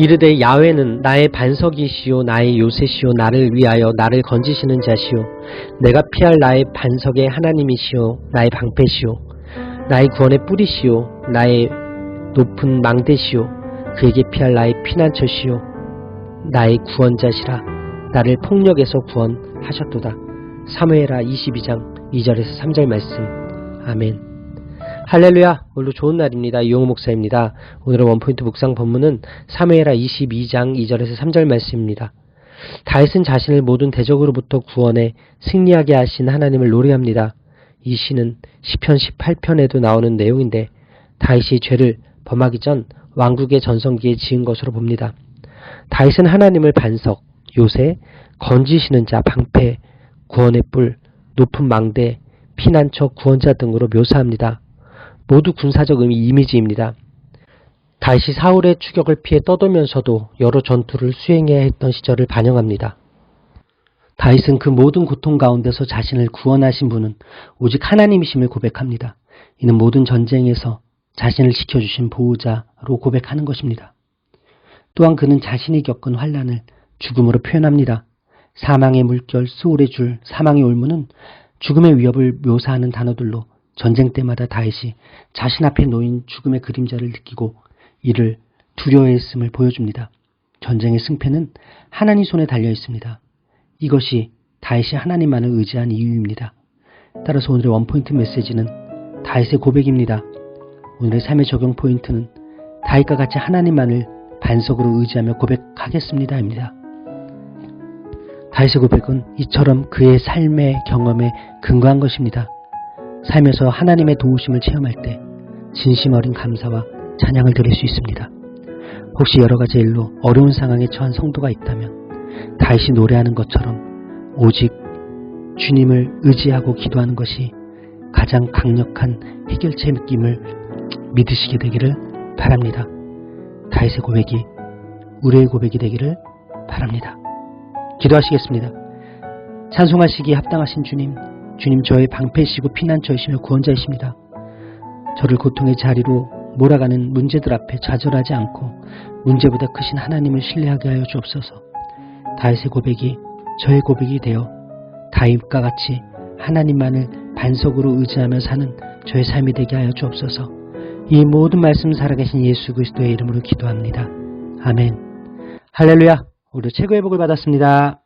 이르되 야훼는 나의 반석이시요 나의 요새시요 나를 위하여 나를 건지시는 자시요 내가 피할 나의 반석의 하나님이시요 나의 방패시요 나의 구원의 뿌리시요 나의 높은 망대시요 그에게 피할 나의 피난처시요 나의 구원자시라. 나를 폭력에서 구원하셨도다. 사무엘하 22장 2절에서 3절 말씀. 아멘 할렐루야. 오늘도 좋은 날입니다. 이용호 목사입니다. 오늘의 원포인트 묵상 본문은 사무엘하 22장 2절에서 3절 말씀입니다. 다윗은 자신을 모든 대적으로부터 구원해 승리하게 하신 하나님을 노래합니다. 이 시는 시편 18편에도 나오는 내용인데 다윗이 죄를 범하기 전 왕국의 전성기에 지은 것으로 봅니다. 다윗은 하나님을 반석, 요새, 건지시는 자, 방패, 구원의 뿔, 높은 망대, 피난처, 구원자 등으로 묘사합니다. 모두 군사적 의미 이미지입니다. 다윗이 사울의 추격을 피해 떠돌면서도 여러 전투를 수행해야 했던 시절을 반영합니다. 다윗은 그 모든 고통 가운데서 자신을 구원하신 분은 오직 하나님이심을 고백합니다. 이는 모든 전쟁에서 자신을 지켜주신 보호자로 고백하는 것입니다. 또한 그는 자신이 겪은 환란을 죽음으로 표현합니다. 사망의 물결, 수월의 줄, 사망의 올무는 죽음의 위협을 묘사하는 단어들로 전쟁 때마다 다윗이 자신 앞에 놓인 죽음의 그림자를 느끼고 이를 두려워했음을 보여줍니다. 전쟁의 승패는 하나님 손에 달려 있습니다. 이것이 다윗이 하나님만을 의지한 이유입니다. 따라서 오늘의 원포인트 메시지는 다윗의 고백입니다. 오늘의 삶의 적용 포인트는 다윗과 같이 하나님만을 반석으로 의지하며 고백하겠습니다입니다. 다윗의 고백은 이처럼 그의 삶의 경험에 근거한 것입니다. 살면서 하나님의 도우심을 체험할 때 진심 어린 감사와 찬양을 드릴 수 있습니다. 혹시 여러 가지 일로 어려운 상황에 처한 성도가 있다면 다윗이 노래하는 것처럼 오직 주님을 의지하고 기도하는 것이 가장 강력한 해결책 느낌을 믿으시게 되기를 바랍니다. 다윗의 고백이 우리의 고백이 되기를 바랍니다. 기도하시겠습니다. 찬송하시기에 합당하신 주님, 주님 저의 방패시고 피난처이시며 구원자이십니다. 저를 고통의 자리로 몰아가는 문제들 앞에 좌절하지 않고 문제보다 크신 하나님을 신뢰하게 하여 주옵소서. 다윗의 고백이 저의 고백이 되어 다윗과 같이 하나님만을 반석으로 의지하며 사는 저의 삶이 되게 하여 주옵소서. 이 모든 말씀 살아계신 예수 그리스도의 이름으로 기도합니다. 아멘. 할렐루야. 우리 최고의 복을 받았습니다.